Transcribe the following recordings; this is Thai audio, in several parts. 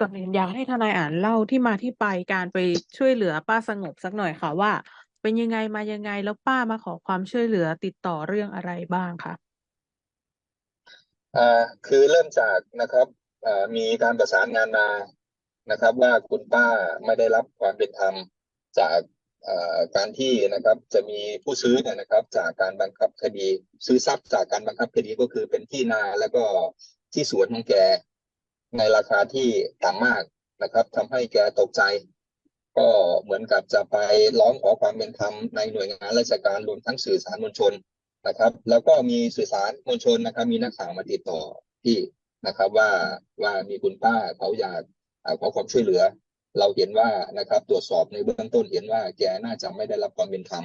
ก่อนอื่นอยากให้ทนายอ่านเล่าที่มาที่ไปการไปช่วยเหลือป้าสงบสักหน่อยค่ะว่า เป็นยังไงมายังไงแล้วป้ามาขอความช่วยเหลือติดต่อเรื่องอะไรบ้างคะอ่าคือเริ่มจากนะครับอ่ามีการประสานงานมานะครับ ว่าคุณป้าไม่ได้รับความเป็นธรรมจากอ่าการที่นะครับจะมีผู้ซื้อเนี่ยนะครับ จากการบังคับคดีซื้อทรัพย์จากการบังคับคดีก็คือเป็นที่นาแล้วก็ที่สวนของแก ในราคาที่ต่ำมากนะครับทำให้แกตกใจ ก็เหมือนกับจะไปร้องขอความเป็นธรรมในหน่วยงานราชการรวมทั้งสื่อสารมวลชนนะครับ แล้วก็มีสื่อสารมวลชนนะครับ มีนักข่าวมาติดต่อที่นะครับ ว่าว่ามีคุณป้าเขาอยากขอความช่วยเหลือ เราเห็นว่านะครับ ตรวจสอบในเบื้องต้นเห็นว่าแกน่าจะไม่ได้รับความเป็นธรรม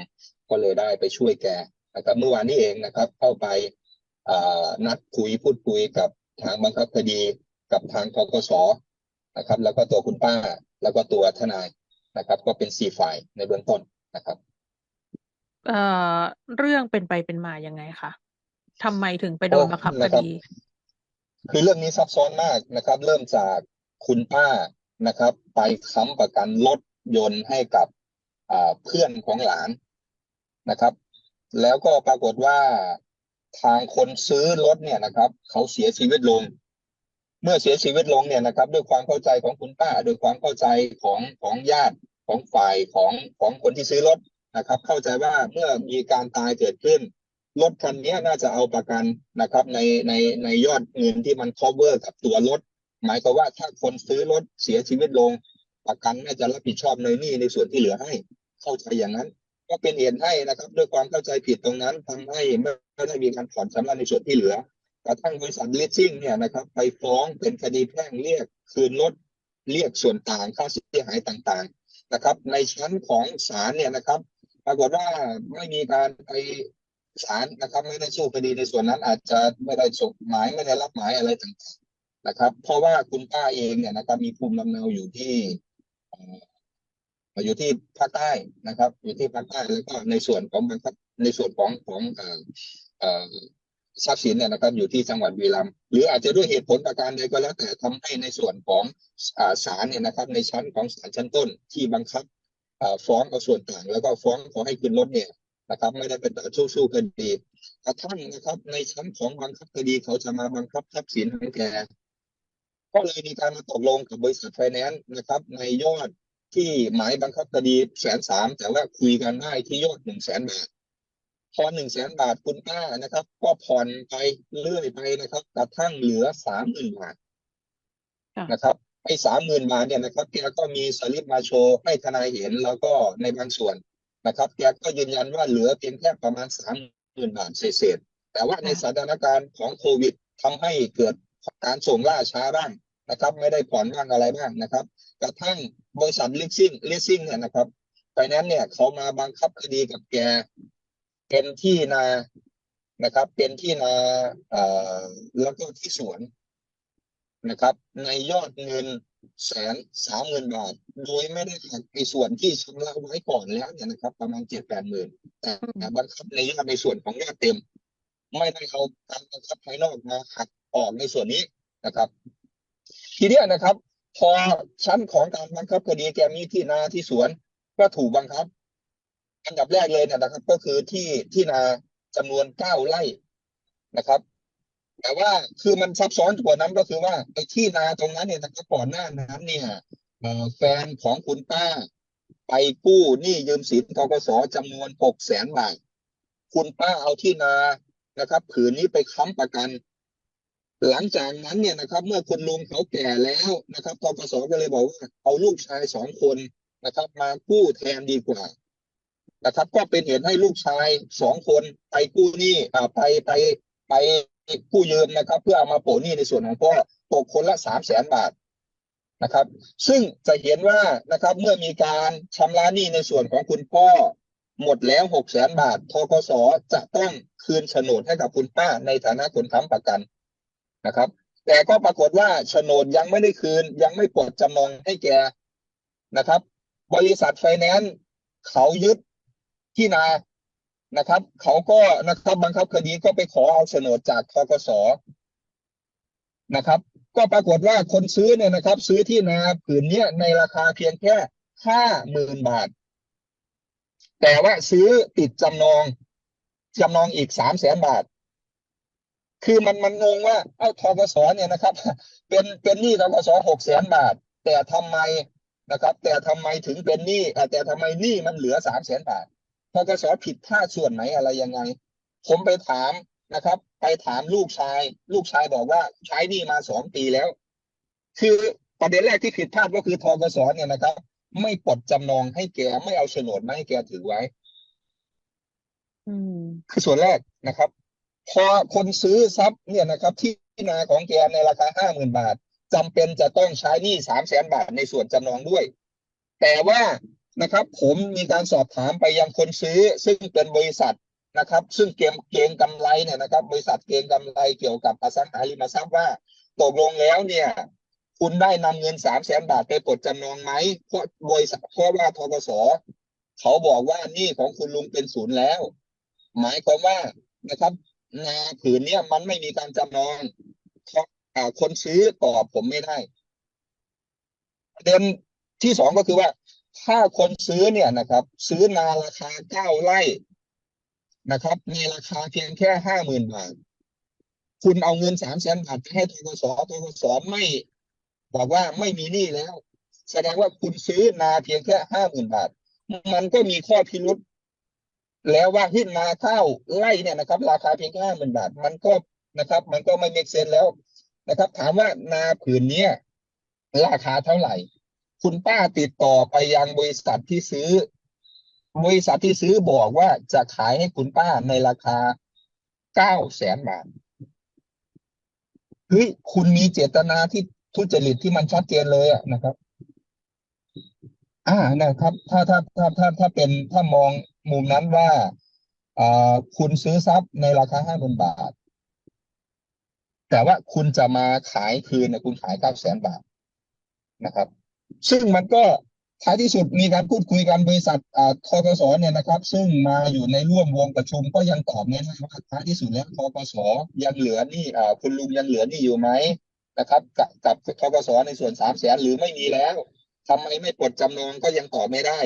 ก็เลยได้ไปช่วยแกนะครับ เมื่อวานนี้เองนะครับ เข้าไปนัดคุยพูดคุยกับทางบังคับคดี กับทางทกสนะครับ แล้วก็ตัวคุณป้า แล้วก็ตัวทนายนะครับ ก็เป็นสี่ฝ่ายในเบื้องต้นนะครับเอ่อเรื่องเป็นไปเป็นมายังไงคะทำไมถึงไปโดนโอ้บังคับคนะครับดีคือเรื่องนี้ซับซ้อนมากนะครับ เริ่มจากคุณป้านะครับ ไปค้ำประกันรถยนต์ให้กับอ่าเพื่อนของหลานนะครับ แล้วก็ปรากฏว่าทางคนซื้อรถเนี่ยนะครับ เขาเสียชีวิตลง เมื่อเสียชีวิตลงเนี่ยนะครับ ด้วยความเข้าใจของคุณป้าโดยความเข้าใจของของญาติของฝ่ายของของคนที่ซื้อรถนะครับ เข้าใจว่าเมื่อมีการตายเกิดขึ้นรถคันนี้น่าจะเอาประกันนะครับ ในในในยอดเงินที่มัน cover กับตัวรถ หมายความว่าถ้าคนซื้อรถเสียชีวิตลง ประกันน่าจะรับผิดชอบในนี้ในส่วนที่เหลือให้ เข้าใจอย่างนั้น ก็เป็นเหตุให้นะครับ ด้วยความเข้าใจผิดตรงนั้นทำให้ไม่ไม่ได้มีการผ่อนชำระในส่วนที่เหลือ กระทั่งบริษัทลิสซิ่งเนี่ยนะครับไปฟ้องเป็นคดีแพ่งเรียกคืนรถเรียกส่วนต่างค่าเสียหายต่างๆนะครับ ในชั้นของศาลเนี่ยนะครับ ปรากฏว่าไม่มีการไปศาลนะครับ ไม่ได้สู้คดีในส่วนนั้นอาจจะไม่ได้ส่งหมายไม่ได้รับหมายอะไรต่างๆนะครับ เพราะว่าคุณป้าเองเนี่ยนะครับ มีภูมิลำเนาอยู่ที่อยู่ที่ภาคใต้นะครับ อยู่ที่ภาคใต้แล้วก็ในส่วนของในส่วนของของเอ่อ ทรัพย์สินเนี่ยนะครับอยู่ที่จังหวัดบุรีรัมย์หรืออาจจะด้วยเหตุผลประการใดก็แล้วแต่ทำให้ในส่วนของอ่าศาลเนี่ยนะครับ ในชั้นของศาลชั้นต้นที่บังคับฟ้องเอาส่วนต่าง แล้วก็ฟ้องขอให้คืนรถเนี่ยนะครับไม่ได้เป็นต่อสู้สู้คดีกระทั่งนะครับ ในชั้นของบังคับคดีเขาจะมาบังคับทรัพย์สินของแกก็เลยมีการมาตกลงกับบริษัทไฟแนนซ์นะครับ ในยอดที่หมายบังคับคดีแสนสามแต่ว่าคุยกันได้ที่ยอดหนึ่งแสนบาท พอหนึ่งแสนบาทคุณป้านะครับ ก็ผ่อนไปเรื่อยไปนะครับกระทั่งเหลือสามหมื่นบาทค่ะนะครับไอ้สามหมื่นบาทเนี่ยนะครับแกก็มีสลิปมาโชว์ให้ทนายเห็นแล้วก็ในบางส่วนนะครับแกก็ยืนยันว่าเหลือเพียงแค่ประมาณสามหมื่นบาทเศษๆแต่ว่าในสถานการณ์ของโควิดทำให้เกิดการส่งล่าช้าบ้างนะครับ ไม่ได้ผ่อนบ้างอะไรบ้างนะครับ กระทั่งบริษัทลิสซิ่งลิสซิ่งเนี่ยนะครับไฟแนนซ์เนี่ยเขามาบังคับคดีกับแก เป็นที่นานะครับ เป็นที่นาอแล้วก็ที่สวนนะครับ ในยอดเงินแสนสามหมื่นบาท โดยไม่ได้หักในส่วนที่ชำระไว้ก่อนแล้วเนี่ยนะครับ ประมาณเจ็ดแปดหมื่นแต่บังคับในยอดในส่วนของยอดเต็ม ไม่ได้เอาการบังคับภายนอกมาหักออกในส่วนนี้นะครับ ทีนี้นะครับ พอชั้นของการบังคับคดีแกมีที่นาที่สวนก็ถูกบังคับ อันดับแรกเลยเนี่ยนะครับ ก็คือที่ที่นาจำนวนเก้าไร่นะครับ แต่ว่าคือมันซับซ้อนกว่านั้นก็คือว่าไอ้ที่นาตรงนั้นเนี่ยนะครับก่อนหน้านั้นเนี่ยแฟนของคุณป้า ไปกู้หนี้ยืมสินทกสจำนวนหกแสนบาทคุณป้าเอาที่นานะครับผืนนี้ไปค้ำประกัน หลังจากนั้นเนี่ยนะครับ เมื่อคุณลุงเขาแก่แล้วนะครับทกสก็เลยบอกว่าเอาลูกชายสองคนนะครับ มากู้แทนดีกว่า นะครับ ก็เป็นเหตุให้ลูกชายสองคนไปกู้หนี้อ่าไปไปไปกู้ยืมนะครับ เพื่อเอามาโปะหนี้ในส่วนของพ่อตกคนละสามแสนบาทนะครับ ซึ่งจะเห็นว่านะครับเมื่อมีการชำระหนี้ในส่วนของคุณพ่อ หมดแล้วหกแสนบาททกสจะต้องคืนโฉนดให้กับคุณป้าในฐานะคนค้ำประกันนะครับ แต่ก็ปรากฏว่าโฉนดยังไม่ได้คืน ยังไม่ปลดจำนองให้แกนะครับ บริษัทไฟแนนซ์เขายึด ที่นานะครับ เขาก็นะครับบังคับคดีก็ไปขอเอาโฉนดจากทกสนะครับ ก็ปรากฏว่าคนซื้อเนี่ยนะครับ ซื้อที่นาผืนเนี้ยในราคาเพียงแค่ห้าหมื่นบาท แต่ว่าซื้อติดจำนองจำนองอีกสามแสนบาท คือมันมันงงว่า เอ้าทกสเนี่ยนะครับ เป็นเป็นหนี้ทกสหกแสนบาท แต่ทำไมนะครับ แต่ทำไมถึงเป็นหนี้แต่ทำไมหนี้มันเหลือสามแสนบาท ทกสผิดพลาดส่วนไหนอะไรยังไง ผมไปถามนะครับ ไปถามลูกชาย ลูกชายบอกว่าใช้หนี้มาสองปีแล้ว คือประเด็นแรกที่ผิดพลาดก็คือทกสเนี่ยนะครับ ไม่ปลดจำนองให้แกไม่เอาโฉนดมาให้แกถือไว้อืมคือส่วนแรกนะครับ พอคนซื้อทรัพย์เนี่ยนะครับ ที่นาของแกในราคาห้าหมื่นบาทจำเป็นจะต้องใช้หนี้สามแสนบาทในส่วนจำนองด้วย แต่ว่า นะครับ ผมมีการสอบถามไปยังคนซื้อ ซึ่งเป็นบริษัทนะครับ ซึ่งเกมเกงกำไรเนี่ยนะครับ บริษัทเกงกำไรเกี่ยวกับอสังหาริมทรัพย์ว่าตกลงแล้วเนี่ย คุณได้นำเงินสามแสนบาทไปปลดจำนองไหมเพราะบริษัทเพราะว่าทกสเขาบอกว่านี้ของคุณลุงเป็นศูนย์แล้ว หมายความว่านะครับนาผืนเนี้ยมันไม่มีการจำนองเพราะอ่าคนซื้อตอบผมไม่ได้ประเด็นที่สองก็คือว่า ถ้าคนซื้อเนี่ยนะครับ ซื้อนาราคาเก้าไร่นะครับ ในราคาเพียงแค่ห้าหมื่นบาท คุณเอาเงินสามแสนบาทให้ทกสทกสไม่บอกว่าไม่มีหนี้แล้ว แสดงว่าคุณซื้อนาเพียงแค่ห้าหมื่นบาท มันก็มีข้อพิรุษแล้วว่าที่นาข้าวไร่เนี่ยนะครับ ราคาเพียงแค่ห้าหมื่นบาท มันก็นะครับ มันก็ไม่เมกเซนแล้วนะครับ ถามว่านาผืนเนี้ยราคาเท่าไหร่ คุณป้าติดต่อไปยังบริษัทที่ซื้อ บริษัทที่ซื้อบอกว่าจะขายให้คุณป้าในราคาเก้าแสนบาทเฮ้ยคุณมีเจตนาที่ทุจริตที่มันชัดเจนเลยอะนะครับ อ่านะครับ ถ้าถ้าถ้าถ้าถ้าเป็นถ้ามองมุมนั้นว่าอ่าคุณซื้อทรัพย์ในราคาห้าหมื่นบาท แต่ว่าคุณจะมาขายคืนเนี่ยคุณขายเก้าแสนบาทนะครับ ซึ่งมันก็ท้ายที่สุดมีการพูดคุยกันบริษัทอ่าทกสเนี่ยนะครับ ซึ่งมาอยู่ในร่วมวงประชุมก็ยังตอบไม่ได้ว่าท้ายที่สุดแล้วทกสยังเหลือนี่อ่าคุณลุงยังเหลือนี่อยู่ไหมนะครับ กับทกสในส่วนสามแสนหรือไม่มีแล้วทำไมไม่ปลดจำนองก็ยังตอบไม่ได้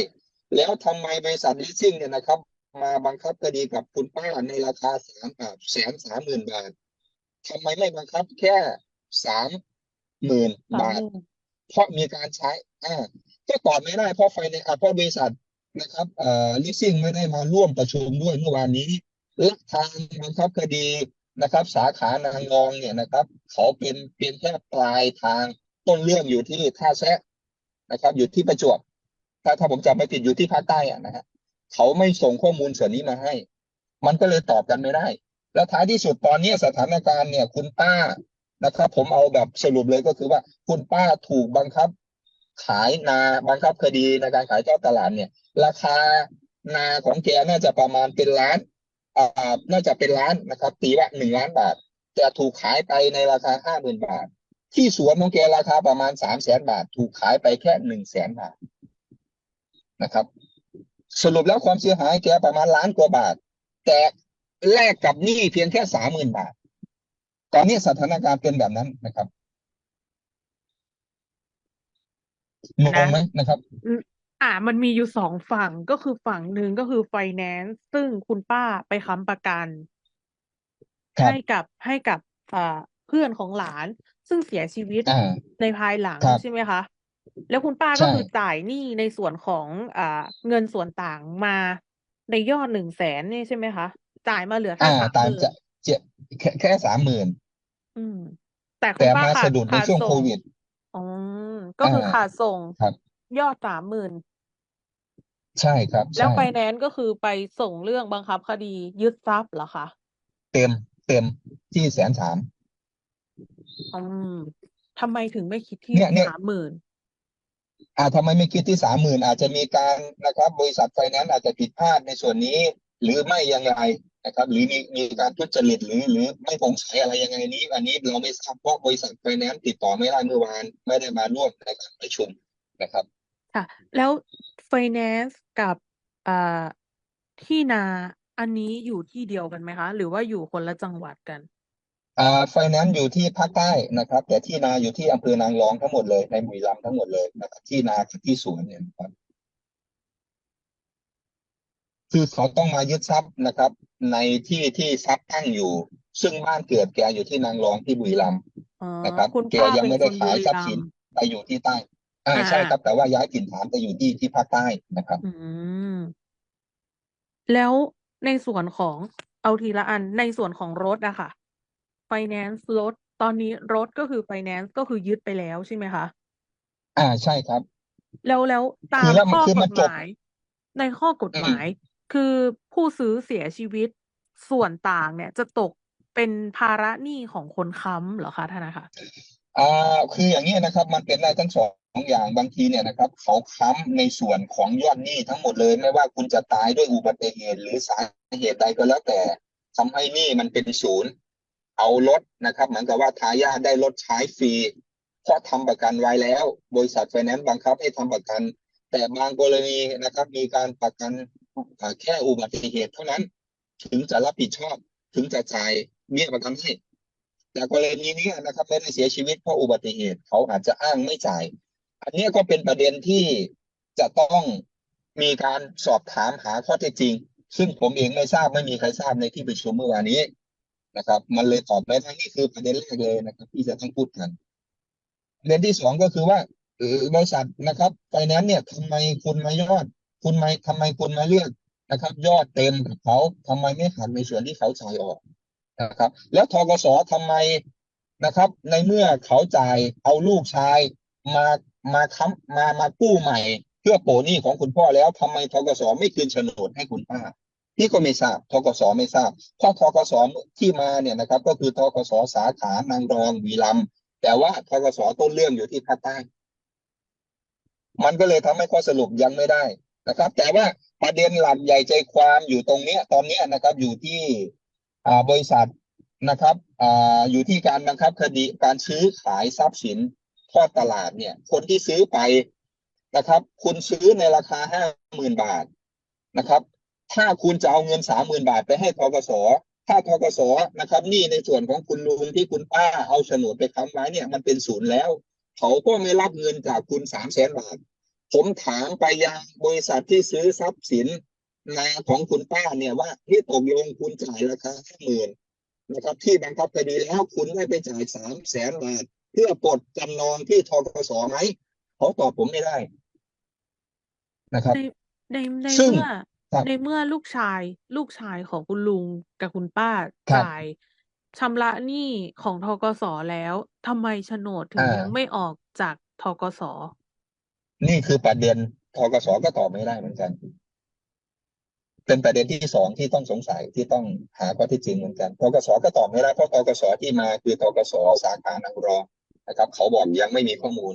แล้วทำไมบริษัทลิสซิ่งเนี่ยนะครับ มาบังคับคดีกับคุณป้าในราคาสามแสนสามหมื่นบาททำไมไม่บังคับแค่สามหมื่นบาท เพราะมีการใช้อ่าก็ตอบไม่ได้เพราะไฟในอ่าเพราะบริษัทนะครับเอ่อลิซิ่งไม่ได้มาร่วมประชุมด้วยเมื่อวานนี้และทางบังคับคดีนะครับ สาขานางรองเนี่ยนะครับ เขาเป็นเพียงแค่ปลายทางต้นเรื่องอยู่ที่ท่าแซะนะครับ อยู่ที่ประจวบถ้าถ้าผมจำไม่ผิดอยู่ที่ภาคใต้อะนะฮะเขาไม่ส่งข้อมูลส่วนนี้มาให้ มันก็เลยตอบกันไม่ได้ แล้วท้ายที่สุดตอนนี้สถานการณ์เนี่ย คุณป้า นะครับ ผมเอาแบบสรุปเลยก็คือว่าคุณป้าถูกบังคับ ขายนาบังคับคดีในการขายทอดตลาดเนี่ย ราคานาของแกน่าจะประมาณเป็นล้านอ่าน่าจะเป็นล้านนะครับตีว่าหนึ่งล้านบาทแต่ถูกขายไปในราคาห้าหมื่นบาท ที่สวนของแกราคาประมาณสามแสนบาท ถูกขายไปแค่หนึ่งแสนบาทนะครับ สรุปแล้วความเสียหายแกประมาณล้านกว่าบาท แต่แลกกับหนี้เพียงแค่สามหมื่นบาท ตอนนี้สถานการณ์เป็นแบบนั้นนะครับงงไหมนะครับอ่า มันมีอยู่สองฝั่งก็คือฝั่งหนึ่งก็คือไฟแนนซ์ซึ่งคุณป้าไปค้ำประกันครับให้กับให้กับอ่าเพื่อนของหลาน ซึ่งเสียชีวิตอ่าในภายหลังครับใช่ไหมคะแล้วคุณป้าใช่ก็คือจ่ายหนี้ในส่วนของอ่าเงินส่วนต่างมาในยอดหนึ่งแสนนี่ใช่ไหมคะจ่ายมาเหลือแค่อ่าสามตามหมื่นจะเจ็แค่แค่สามหมื่น อืม แต่คุแต่ณป้ามาขาสะดุดในขาช่วงส่โควิด อ๋อก็คืออ่าขาดส่งครับ ยอดสามหมื่นใช่ครับ แล้วใช่ ไฟแนนซ์ก็คือไปส่งเรื่องบังคับคดียึดทรัพย์เหรอคะเต็มเต็มที่แสนสามอืมทำไมถึงไม่คิดที่เนี่ยเนี่ย สามหมื่นอ่าทำไมไม่คิดที่สามหมื่นอาจจะมีการนะครับ บริษัทไฟแนนซ์อาจจะผิดพลาดในส่วนนี้ หรือไม่อย่างไร นะครับ หรือมีมีการทุจริตหรือหรือไม่โปร่งใสอะไรยังไงนี้ อันนี้เราไม่ทราบเพราะบริษัทไฟแนนซ์ติดต่อไม่ได้เมื่อวานไม่ได้มาร่วมในการประชุมนะครับค่ะแล้วไฟแนนซ์กับอ่าที่นาอันนี้อยู่ที่เดียวกันไหมคะ หรือว่าอยู่คนละจังหวัดกันอ่าไฟแนนซ์อยู่ที่ภาคใต้นะครับ แต่ที่นาอยู่ที่อำเภอนางรองทั้งหมดเลยในบุรีรัมย์ทั้งหมดเลยนะครับที่นากับที่สวนเนี่ยนะครับ คือเขาต้องมายึดทรัพย์นะครับ ในที่ที่ทรัพย์ตั้งอยู่ ซึ่งบ้านเกิดแกอยู่ที่นางรองที่บุรีรัมย์อ๋อนะครับคุณแกป้ายังเป็นไม่คได้นบุขายรีทรัพย์รัสิมนย์ไปอยู่ที่ใต้อ่าอ่าใช่อ่าครับแต่ว่าย้ายถิ่นฐานไปอยู่ที่ที่ภาคใต้นะครับ อืมแล้วในส่วนของเอาทีละอันในส่วนของรถอะค่ะไฟแนนซ์รถตอนนี้รถก็คือไฟแนนซ์ก็คือยึดไปแล้วใช่ไหมคะอ่าใช่ครับ แล้วแล้วตาคือมแล้วข้อคือกมัฎนหจบมายในข้อกฎอืหมมาย คือผู้ซื้อเสียชีวิตส่วนต่างเนี่ยจะตกเป็นภาระหนี้ของคนค้ำเหรอคะท่านนะคะอ่าคืออย่างนี้นะครับ มันเป็นได้ทั้งสองอย่างบางทีเนี่ยนะครับเขาค้ำในส่วนของยอดหนี้ทั้งหมดเลยไม่ว่าคุณจะตายด้วยอุบัติเหตุหรือสาเหตุใดก็แล้วแต่ทำให้หนี้มันเป็นศูนย์เอารถนะครับ เหมือนกับว่าทายาทได้รถใช้ฟรีเพราะทำประกันไว้แล้ว บริษัทไฟแนนซ์บังคับให้ทำประกัน แต่บางกรณีนะครับ มีการประกัน แค่อุบัติเหตุเท่านั้น ถึงจะรับผิดชอบถึงจะจ่ายเบี้ยประกันให้แต่กรณีนี้นะครับไม่ได้เสียชีวิตเพราะอุบัติเหตุเขาอาจจะอ้างไม่จ่าย อันนี้ก็เป็นประเด็นที่จะต้องมีการสอบถามหาข้อเท็จจริง ซึ่งผมเองไม่ทราบไม่มีใครทราบในที่ประชุมเมื่อวานนี้นะครับ มันเลยตอบไม่ได้นี่คือประเด็นแรกเลยนะครับ ที่จะต้องพูดกันประเด็นที่สองก็คือว่าบริษัทนะครับไฟแนนซ์เนี่ยทำไมคุณมายอด คุณไม่ทำไมคุณมาเลือกนะครับ ยอดเต็มกับเขาทำไมไม่หักในส่วนที่เขาจ่ายออกนะครับ แล้วทกสทำไมนะครับ ในเมื่อเขาจ่ายเอาลูกชายมามาค้ำมามากู้ใหม่ เพื่อโปหนี้ของคุณพ่อแล้วทำไมทกสไม่คืนโฉนดให้คุณป้าพี่ก็ไม่ทราบทกสไม่ทราบเพราะทกสที่มาเนี่ยนะครับ ก็คือทกสสาขานางรองวีรัมย์แต่ว่าทกสต้นเรื่องอยู่ที่ภาคใต้มันก็เลยทำให้ข้อสรุปยังไม่ได้ นะครับ แต่ว่าประเด็นหลักใหญ่ใจความอยู่ตรงเนี้ยตอนเนี้ยนะครับอยู่ที่บริษัทนะครับออยู่ที่การบังคับคดีการซื้อขายทรัพย์สินทอดตลาดเนี่ย คนที่ซื้อไปนะครับ คุณซื้อในราคาห้าหมื่นบาทนะครับ ถ้าคุณจะเอาเงินสามหมื่นบาทไปให้ทกสถ้าทกสนะครับนี่ในส่วนของคุณลุงที่คุณป้าเอาโฉนดไปค้ำไว้เนี่ยมันเป็นศูนย์แล้ว เขาก็ไม่รับเงินจากคุณสามแสนบาท ผมถามไปยังบริษัทที่ซื้อทรัพย์สินนาของคุณป้าเนี่ยว่าที่ตกลงคุณจ่ายราคาห้าหมื่นนะครับ ที่บังคับคดีแล้วคุณได้ไปจ่ายสามแสนบาทเพื่อปลดจำนองที่ทกสไหมเขาตอบผมไม่ได้นะครับในในในซึ่งเมื่อครับในเมื่อลูกชาย ลูกชายของคุณลุงกับคุณป้าครับจ่ายชำระหนี้ของทกสแล้วทำไมโฉนดถึงอ่ายั ยังไม่ออกจากทกส นี่คือประเด็นทกสก็ตอบไม่ได้เหมือนกัน เป็นประเด็นที่สองที่ต้องสงสัยที่ต้องหาข้อเที่จริงเหมือนกันทกสก็ตอบไม่ได้เพราะทกสที่มาคือทกสสาขานางรองนะครับ เขาบอกยังไม่มีข้อมูล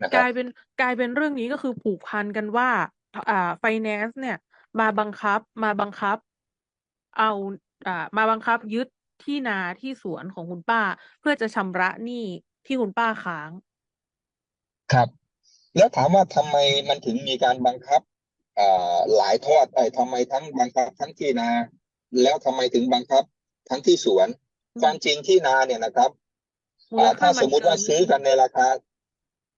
นะคกรับลายเป็นกลายเป็นเรื่องนี้ก็คือผูกพันกันว่าอ่าไฟแนนซ์เนี่ย มาบังคับมาบังคับ เอาอ่ามาบังคับยึดที่นาที่สวนของคุณป้า เพื่อจะชำระหนี้ที่คุณป้าค้าง ครับ แล้วถามว่าทำไมมันถึงมีการบังคับอ่าหลายทอดไอ้ทำไมทั้งบังคับทั้งที่นา แล้วทำไมถึงบังคับทั้งที่สวนอืมความจริงที่นาเนี่ยนะครับมูอ่าลค่าถ้ามัสนมมุติเกิว่านซื้อกันในราคา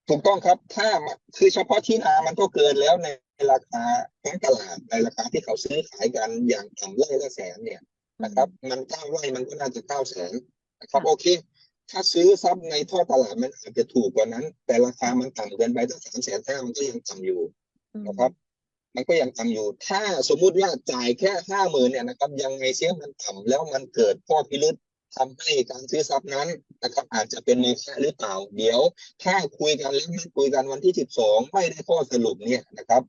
ถูกต้องครับ ถ้ามันคือเฉพาะที่นามันก็เกินแล้วในราคาทั้งตลาดในราคาที่เขาซื้อขายกันอย่างต่ำไร่ละแสนเนี่ยนะครับ มันเก้าไร่มันก็น่าจะเก้าแสนนะครับค่ะโอเค ถ้าซื้อทรัพย์ในท่อตลาดมันอาจจะถูกกว่านั้น แต่ราคามันต่ำเกินไปตั้งสามแสนห้ามันก็ยังต่ำอยู่อืมนะครับ มันก็ยังต่ำอยู่ ถ้าสมมุติว่าจ่ายแค่ห้าหมื่นเนี่ยนะครับ ยังไงเสียมันต่ำแล้วมันเกิดข้อพิรุษทำให้การซื้อทรัพย์นั้นนะครับ อาจจะเป็นโมฆะหรือเปล่า เดี๋ยว ถ้าคุยกันแล้วไม่คุยกันวันที่สิบสองไม่ได้ข้อสรุปเนี่ยนะครับ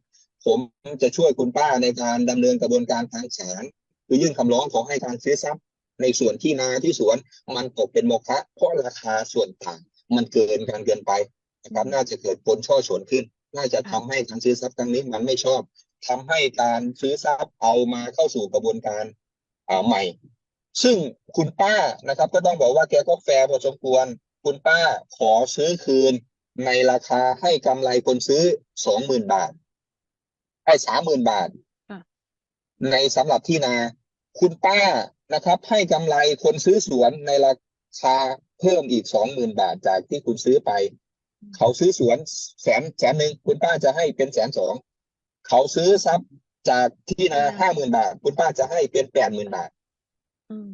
ผมจะช่วยคุณป้าในการดำเนินกระบวนการทางศาลคือยื่นคำร้องขอให้การซื้อทรัพย์ ในส่วนที่นาที่สวนมันตกเป็นโมฆะเพราะราคาส่วนต่างมันเกินการเกินไปนะครับน่าจะเกิดผลช่อฉนขึ้น น่าจะทำให้การซื้อทรัพย์ครั้งนี้มันไม่ชอบทำให้การซื้อทรัพย์เอามาเข้าสู่กระบวนการอ่าใหม่ ซึ่งคุณป้านะครับ ก็ต้องบอกว่าแกก็แฟร์พอสมควร คุณป้าขอซื้อคืนในราคาให้กำไรคนซื้อสองหมื่นบาทไอ้สามหมื่นบาทค่ะในสำหรับที่นา คุณป้า นะครับ ให้กำไรคนซื้อสวนในราคาเพิ่มอีกสองหมื่นบาทจากที่คุณซื้อไป เขาซื้อสวนแสนแสนหนึ่งคุณป้าจะให้เป็นแสนสองเขาซื้อทรัพย์จากที่นาห้าหมื่นบาท คุณป้าจะให้เป็นแปดหมื่นบาทอืม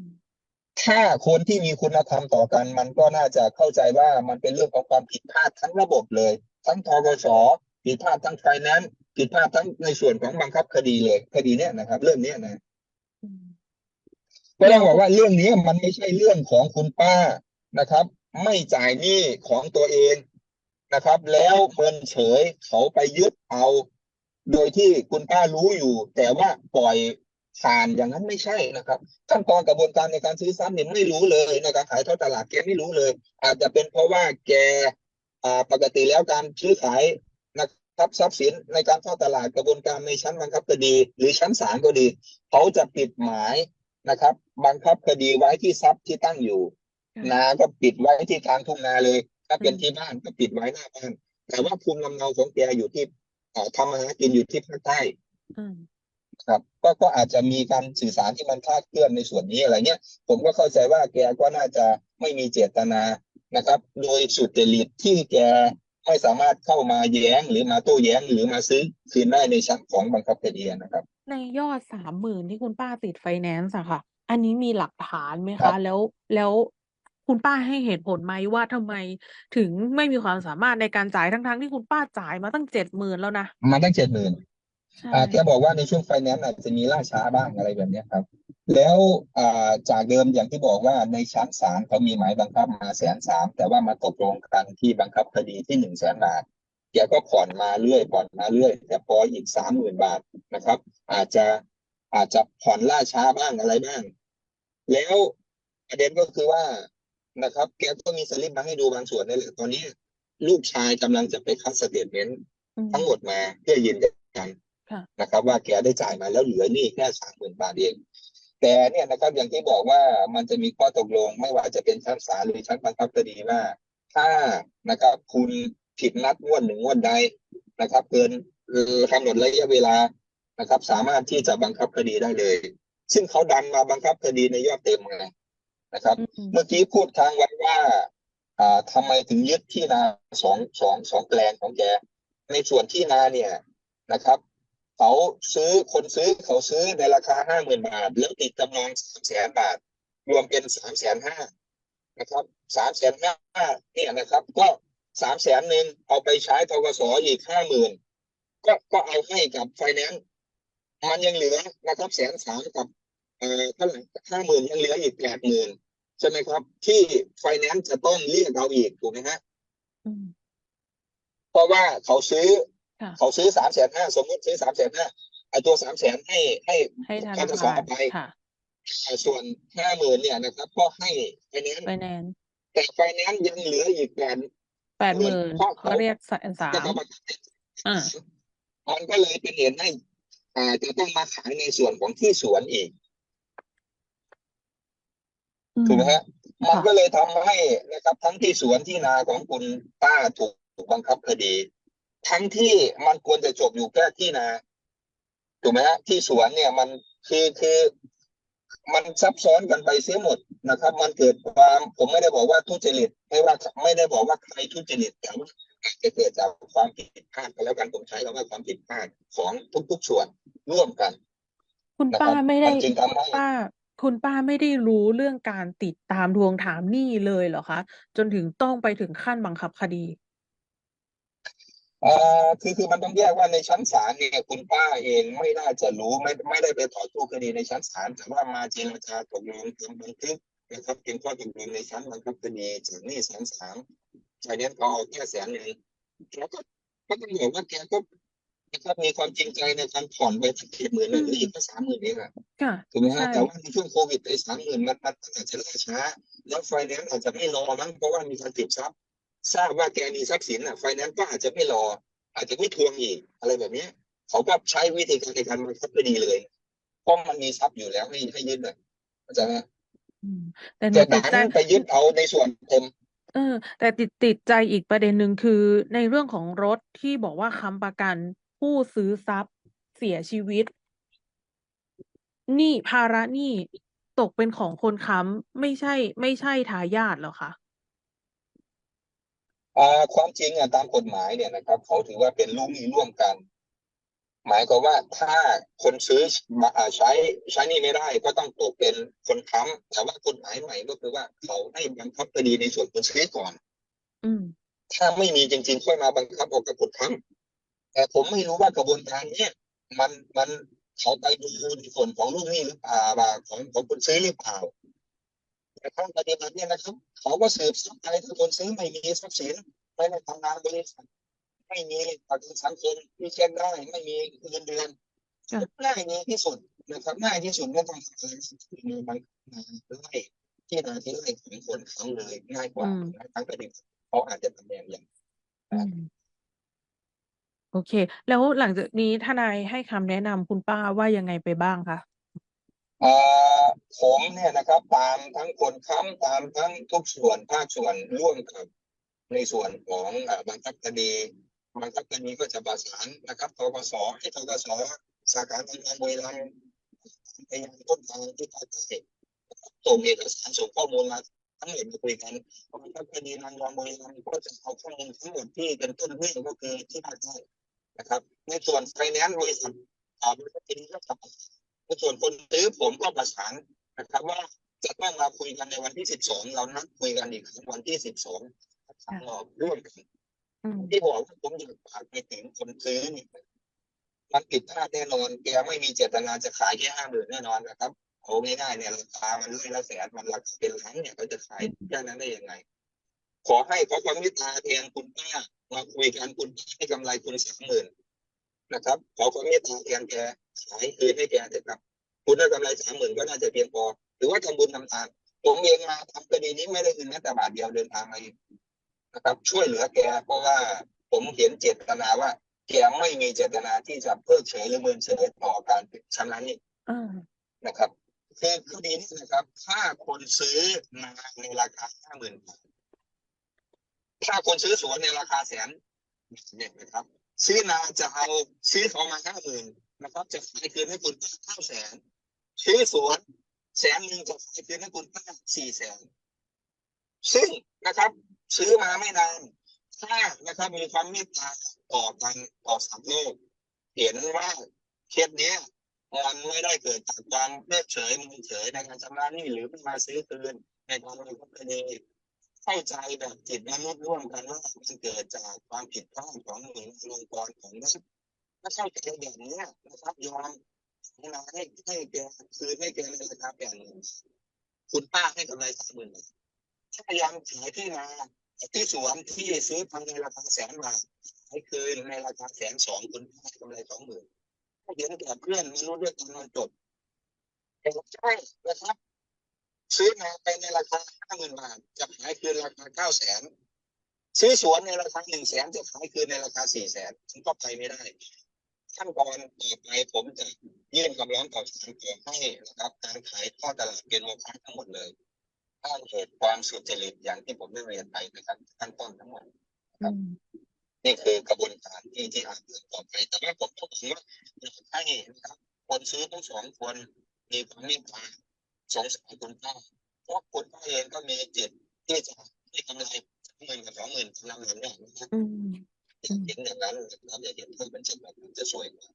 ถ้าคนที่มีคุณธรรมต่อกัน มันก็น่าจะเข้าใจว่ามันเป็นเรื่องของความผิดพลาดทั้งระบบเลย ทั้งทกสผิดพลาดทั้งไฟแนนซ์ผิดพลาดทั้งในส่วนของบังคับคดีเลย คดีเนี้ยนะครับ เรื่องเนี้ยนะอืม ก็ต้องบอกว่าเรื่องนี้มันไม่ใช่เรื่องของคุณป้านะครับ ไม่จ่ายหนี้ของตัวเองนะครับ แล้วเมินเฉยเขาไปยึดเอา โดยที่คุณป้ารู้อยู่ แต่ว่าปล่อยผ่านอย่างนั้นไม่ใช่นะครับ ขั้นตอนกระบวนการในการซื้อซ้ำเนี่ยไม่รู้เลยในการขายทอดตลาดแกไม่รู้เลย อาจจะเป็นเพราะว่าแกอ่าปกติแล้วการซื้อขายนะครับทรัพย์สินในการทอดตลาดกระบวนการในชั้นบังคับคดี หรือชั้นศาลก็ดี เขาจะปิดหมาย นะครับ บังคับคดีไว้ที่ทรัพย์ที่ตั้งอยู่ค่ะนาก็ปิดไว้ที่กลางทุ่งนาเลย ถ้าเป็นอืมที่บ้านก็ปิดไว้หน้าบ้าน แต่ว่าภูมิลำเนาของแกอยู่ที่เอ่อทำมาหากินอยู่ที่ภาคใต้อืมครับก็ก็อาจจะมีการสื่อสารที่มันคลาดเคลื่อนในส่วนนี้อะไรเงี้ยผมก็เข้าใจว่าแกก็น่าจะไม่มีเจตนานะครับ โดยสุจริตที่แกไม่สามารถเข้ามาแย้งหรือมาโต้แย้งหรือมาซื้อคืนได้ในชั้นของบังคับคดีนะครับ ในยอดสามหมื่นที่คุณป้าติดไฟแนนซ์อะค่ะ อันนี้มีหลักฐานไหมครัคะ บ แล้ว แล้วคุณป้าให้เหตุผลไหมว่าทำไมถึงไม่มีความสามารถในการจ่ายทั้ง ๆ ที่คุณป้าจ่ายมาตั้งเจ็ดหมื่นแล้วนะ มาตั้งเจ็ดหมื่น ใช่ อ่าแกบอกว่าในช่วงไฟแนนซ์อาจจะมีล่าช้าบ้างอะไรแบบเนี้ยครับ แล้วอ่าจากเดิมอย่างที่บอกว่าในชั้นศาลเขามีหมายบังคับมาแสนสามแต่ว่ามาตกลงกันที่บังคับคดีที่หนึ่งแสนบาท แกก็ผ่อนมาเรื่อยผ่อนมาเรื่อยแต่พออีกสามหมื่นบาทนะครับ อาจจะอาจจะผ่อนล่าช้าบ้างอะไรบ้าง แล้วประเด็นก็คือว่านะครับ แกก็มีสลิปมาให้ดูบางส่วนนี่แหละตอนนี้ ลูกชายกำลังจะไปคัดสเตทเมนต์อืมทั้งหมดมาเพื่อยืนยันค่ะนะครับ ว่าแกได้จ่ายมาแล้วเหลือหนี้แค่สามหมื่นบาทเองแต่เนี่ยนะครับอย่างที่บอกว่ามันจะมีข้อตกลงไม่ว่าจะเป็นชั้นศาลหรือชั้นบังคับคดีว่า ถ้านะครับคุณ ผิดนัดงวดหนึ่งงวดใดนะครับ เกินเอ่อกำหนดระยะเวลานะครับ สามารถที่จะบังคับคดีได้เลย ซึ่งเขาดันมาบังคับคดีในยอดเต็มไงนะครับอืมเมื่อกี้พูดค้างไว้ว่าอ่าทำไมถึงยึดที่นาสองสองสองแปลงของแกในส่วนที่นาเนี่ยนะครับเขาซื้อคนซื้อเขาซื้อในราคาห้าหมื่นบาท แล้วติดจำนองสามแสนบาท รวมเป็นสามแสนห้านะครับสามแสนห้าเนี่ยนะครับ ก็ สามแสนหนึ่งเอาไปใช้ทกสอีกห้าหมื่นก็ก็เอาให้กับไฟแนนซ์มันยังเหลือนะครับแสนสามกับเอ่อเท่าไหร่ห้าหมื่นยังเหลืออีกแปดหมื่นใช่ไหมครับ ที่ไฟแนนซ์จะต้องเรียกเอาอีกถูกไหมฮะอืมเพราะว่าเขาซื้อค่ะเขาซื้อสามแสนห้าสมมติซื้อสามแสนห้าไอตัวสามแสนให้ให้ให้ธทนากสคารไปค่ะส่วนห้าหมื่นเนี่ยนะครับ ก็ให้ไฟแนนซ์ไฟแนนซ์แต่ไฟแนนซ์ยังเหลืออีกแปด แปดหมื่นเพราะเขาเรียกแสนสาก็มเขามาอ่ามันก็เลยเป็นเหตุให้อ่าจะต้องมาขายในส่วนของที่สวนอีกอืถูกไหมมฮะมันค่ะก็เลยทำให้นะครับ ทั้งที่สวนที่นาของคุณป้าถูกบังคับคดี ทั้งที่มันควรจะจบอยู่แค่ที่นาถูกไหมฮะที่สวนเนี่ยมันคือคือ มันซับซ้อนกันไปเสียหมดนะครับ มันเกิดความผมไม่ได้บอกว่าทุจริตไม่ว่าไม่ได้บอกว่าใครทุจริตแต่ว่าอาจจะเกิดจากความผิดพลาดก็แล้วกันผมใช้คำว่าความผิดพลาดของทุกๆส่วนร่วมกัน คุณนะป้าครับไม่ได้มันจึงทำคุณให้ป้าคุณป้าไม่ได้รู้เรื่องการติดตามทวงถามหนี้เลยเหรอคะ จนถึงต้องไปถึงขั้นบังคับคดี อ่าคือคือมันต้องแยกว่าในชั้นศาลเนี่ยคุณป้าเองไม่น่าจะรู้ไม่ไม่ได้ไปต่อสู้คดีในชั้นศาลแต่ว่ามาเจรจาตกลงทำบันทึกนะครับเป็นข้อตกลงในชั้นบังคับคดีจากหนี้แสนสามชายเนี้ยเขาเอาแค่แสนหนึ่งแล้วก็ก็ต้องบอกว่าแกก็นะครับมีความจริงใจในการผ่อนไปสักเจ็ดหมื่นเลยหรืออีกแค่สามหมื่นเองอะค่ะถูกไหมใช่ฮะแต่ว่าในช่วงโควิดไอ้สามหมื่นมันมันอาจจะล่าช้า แล้วไฟแนนซ์อาจจะไม่รอมั้งเพราะว่ามีการติดทรัพย์ ทราบว่าแกมีทรัพย์สินอะไฟแนนซ์ก็อาจจะไม่รอ อาจจะไม่ทวงอีก อะไรแบบเนี้ยเขาก็ใช้วิธีการในการบังคับคดีเลยเพราะมันมีทรัพย์อยู่แล้วให้ให้ยึดอะเข้าใจไหมอืมแต่หนูแต่ติดดัใจนไปยึดเอาในส่วนเต็มเออ แต่ติดติดใจอีกประเด็นหนึ่งคือ ในเรื่องของรถที่บอกว่าค้ำประกันผู้ซื้อทรัพย์เสียชีวิตหนี้ภาระหนี้ตกเป็นของคนค้ำไม่ใช่ ไม่ใช่ทายาทเหรอคะอ่า ความจริงอะตามกฎหมายเนี่ยนะครับเขาถือว่าเป็นลูกหนี้ร่วมกัน หมายความว่าถ้าคนซื้อมาอ่าใช้ใช้หนี่ไม่ได้ก็ต้องตกเป็นคนค้ำแต่ว่ากฎหมายใหม่ก็คือว่าเขาให้บังคับคดีในส่วนคนซื้อก่อนอืมถ้าไม่มีจริงๆค่อยมาบังคับออกกับกฎค้ำแต่ผมไม่รู้ว่ากระบวนการเนี้ยมันมันเขาไปดูในส่วนของลูกหนี้หรือเปล่าว่าของของคนซื้อหรือเปล่า แต่ถ้าปฏิบัติเนี่ยนะครับ เขาก็สืบทรัพย์ไปถ้าคนซื้อไม่มีทรัพย์สินไม่ได้ทำงานบริษัทไม่มีประกันสังคมที่เช็คได้ไม่มีเงินเดือนค่ะง่ายนี้ที่สุดนะครับง่ายที่สุดไม่ต้องอะไรมีบางไล่ที่นาที่ไร่ของคนเขาเลยง่ายกว่าอืมทั้งปฏิบัติเขาอาจจะทำอย่างอย่างอืมโอเค แล้วหลังจากนี้ทนายให้คำแนะนำคุณป้าว่ายังไงไปบ้างคะอ่า ผมเนี่ยนะครับ ตามทั้งคนค้ำตามทั้งทุกส่วนภาคส่วนร่วมกับ ในส่วนของอ่าบังคับคดีบังคับคดีก็จะประสานนะครับทกสให้ทกสสาขาทางการบุรีรัมย์พยานต้นทางที่ภาคใต้ส่งเอกสารส่งข้อมูลมาทั้งหมดมาคุยกันบังคับคดีนางรองบุรีรัมย์ก็จะเอาข้อมูลทั้งหมดที่เป็นต้นเรื่องก็คือที่ภาคใต้นะครับ ในส่วนไฟแนนซ์บริษัทอ่าบังคับคดีก็ทำใน ส่วนคนซื้อผมก็ประสานนะครับว่าจะต้องมาคุยกันในวันที่12เรานัดคุยกันอีกครั้งวันที่12ทางออกร่วมกันอืมที่บอกว่าผมอยากฝากไปถึงคนซื้อเนี่ยมันผิดพลาดแน่นอนแกไม่มีเจตนาจะขายแค่ห้าหมื่นแน่นอนนะครับเอาง่ายๆเนี่ยราคามันไล่ละแสนมันราคาเป็นล้านเนี่ยเขาจะขายแค่นั้นได้ยังไง ขอให้ขอความเมตตาแทนคุณป้ามาคุยกันคุณป้าให้กำไรคุณสามหมื่นนะครับ ขอความเมตตาแทนแก ขายคืนให้แกเถอะครับคุณได้กำไรสามหมื่นก็น่าจะเพียงพอ หรือว่าทำบุญทำทานผมเองมาทำคดีนี้ไม่ได้เงินแม้แต่บาทเดียวเดินทางมาเองนะครับ ช่วยเหลือแกเพราะว่าผมเห็นเจตนาว่า แกไม่มีเจตนาที่จะเพิกเฉยหรือเมินเฉยต่อการชำระหนี้อ่านะครับคือคดีนี้นะครับ ถ้าคนซื้อนาในราคาห้าหมื่นบาทถ้าคนซื้อสวนในราคาแสนเนี่ยนะครับ ซื้อนาจะเอาซื้อเขามาห้าหมื่น นะครับจะขายคืนให้คุณป้าเก้าแสนซื้อสวนแสนหนึ่งจะขายคืนให้คุณป้าสี่แสนซึ่งนะครับ ซื้อมาไม่นานถ้านะครับมีความเมตตาต่อกันต่อสามโลกเห็นว่าเคสเนี้ยมันไม่ได้เกิดจากความเพิกเฉยมันเฉยในการชำระหนี้หรือไม่มาซื้อคืนในการดำเนินคดีเข้าใจแบบจิตมนุษย์ร่วมกันว่ามันเกิดจากความผิดพลาดของหน่วยงองค์กรของรัฐ ถ้าเข้าใจแบบเนี้ยนะครับยอมนาให้ให้แกคืนให้แกในราคาแปดหมื่นคุณป้าให้กำไรสามหมื่นถ้ายอมขายที่นาที่สวนที่ซื้อทำในราคาแสนบาทให้คืนในราคาแสนสองคุณป้าให้กำไรสองหมื่นเห็นแก่เพื่อนมนุษย์ด้วยกันมันจบแต่ใช่นะครับ ซื้อมาไปในราคาห้าหมื่นบาทจะขายคืนราคาเก้าแสนซื้อสวนในราคาหนึ่งแสนจะขายคืนในราคาสี่แสนฉันก็ไปไม่ได้ ขั้นตอนต่อไปผมจะยื่นคำร้องต่อศาลขอให้นะครับการขายทอดตลาดเป็นโมฆะทั้งหมดเลยอ้างเหตุความสุจริตอย่างที่ผมได้เรียนไปนะครับขั้นต้นทั้งหมดอืมนี่คือกระบวนการที่ที่อาจจะต่อไป แต่ว่าผมก็ถือว่าอยากให้นะครับ คนซื้อทั้งสองคนมีความเมตตาสงสารคุณป้าเพราะคุณป้าเองก็มีจิตที่จะให้กำไรหมื่นกับสองหมื่นนำหนุนอย่างนะครับอืมอยาก เห็นอย่างนั้นนะครับอยากเห็นเพื่อนเป็นเช่นแบบนั้นจะสวยกว่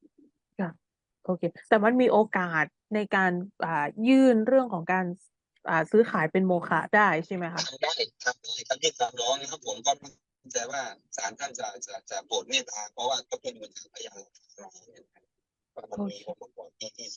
าโอเค แต่มันมีโอกาสในการอ่ายื่นเรื่องของการอ่าซื้อขายเป็นโมฆะได้ใช่ไหมคะทำได้ทำได้ครับที่คำร้องนะครับผมก็มั่นใจว่าศาลท่านจะจะจะโปรดเมตตาเพราะว่าก็เป็นบนทางพยานหลักฐานมาเนี่ยนะครับว่ามันมีองค์ประกอบที่ที่